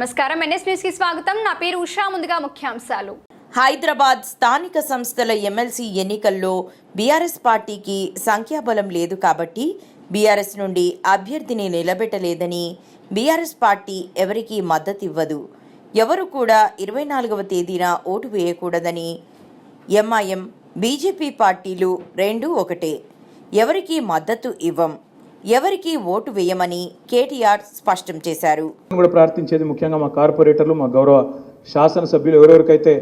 నమస్కారం. ఎన్ఎస్ న్యూస్కి స్వాగతం. నా పేరు ఉషా. ముందుగా ముఖ్యాంశాలు. హైదరాబాద్ స్థానిక సంస్థల ఎమ్మెల్సీ ఎన్నికల్లో బీఆర్ఎస్ పార్టీకి సంఖ్యాబలం లేదు కాబట్టి బీఆర్ఎస్ నుండి అభ్యర్థిని నిలబెట్టలేదని బీఆర్ఎస్ పార్టీ ఎవరికీ మద్దతు ఇవ్వదు ఎవరు కూడా ఇరవై నాలుగవ తేదీన ఓటు వేయకూడదని ఎంఐఎం బీజేపీ పార్టీలు రెండూ ఒకటే. ఎవరికీ మద్దతు ఇవ్వం. ఎవరికీ ఓటు వేయమని కేటీఆర్ స్పష్టం చేశారు. కూడా ప్రార్థించేది ముఖ్యంగా మా కార్పొరేటర్లు మా గౌరవ శాసనసభ్యులు ఎవరెవరికైతే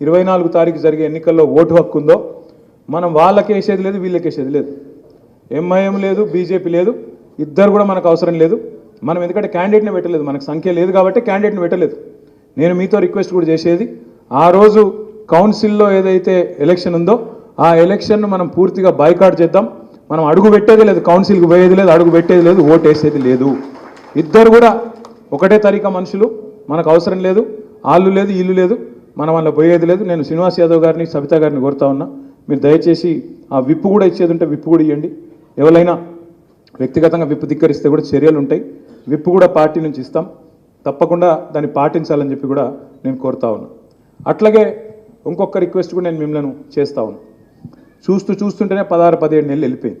ఇరవై నాలుగు తారీఖు జరిగే ఎన్నికల్లో ఓటు హక్కు ఉందో మనం వాళ్ళకి వేసేది లేదు వీళ్ళకి వేసేది లేదు. ఎంఐఎం లేదు బీజేపీ లేదు ఇద్దరు కూడా మనకు అవసరం లేదు. మనం ఎందుకంటే క్యాండిడేట్ని పెట్టలేదు మనకు సంఖ్య లేదు కాబట్టి క్యాండిడేట్ని పెట్టలేదు. నేను మీతో రిక్వెస్ట్ కూడా చేసేది ఆ రోజు కౌన్సిల్లో ఏదైతే ఎలక్షన్ ఉందో ఆ ఎలక్షన్ను మనం పూర్తిగా బైకాట్ చేద్దాం. మనం అడుగు పెట్టేది లేదు కౌన్సిల్కి పోయేది లేదు అడుగు పెట్టేది లేదు ఓటు వేసేది లేదు. ఇద్దరు కూడా ఒకటే తరీకా మనుషులు మనకు అవసరం లేదు ఆళ్ళు లేదు ఇల్లు లేదు మనం వాళ్ళ పోయేది లేదు. నేను శ్రీనివాస్ యాదవ్ గారిని సబితా గారిని కోరుతా ఉన్నా. మీరు దయచేసి ఆ విప్పు కూడా ఇచ్చేది ఉంటే విప్పు కూడా ఇవ్వండి ఎవరైనా వ్యక్తిగతంగా విప్పు ధిక్కరిస్తే కూడా చర్యలు ఉంటాయి. విప్పు కూడా పార్టీ నుంచి ఇస్తాం. తప్పకుండా దాన్ని పాటించాలని చెప్పి కూడా నేను కోరుతా ఉన్నా. అట్లాగే ఇంకొక రిక్వెస్ట్ కూడా నేను మిమ్మల్ని చేస్తా ఉన్నా. చూస్తూ చూస్తుంటేనే పదహారు పదిహేడు నెలలు వెళ్ళిపోయింది.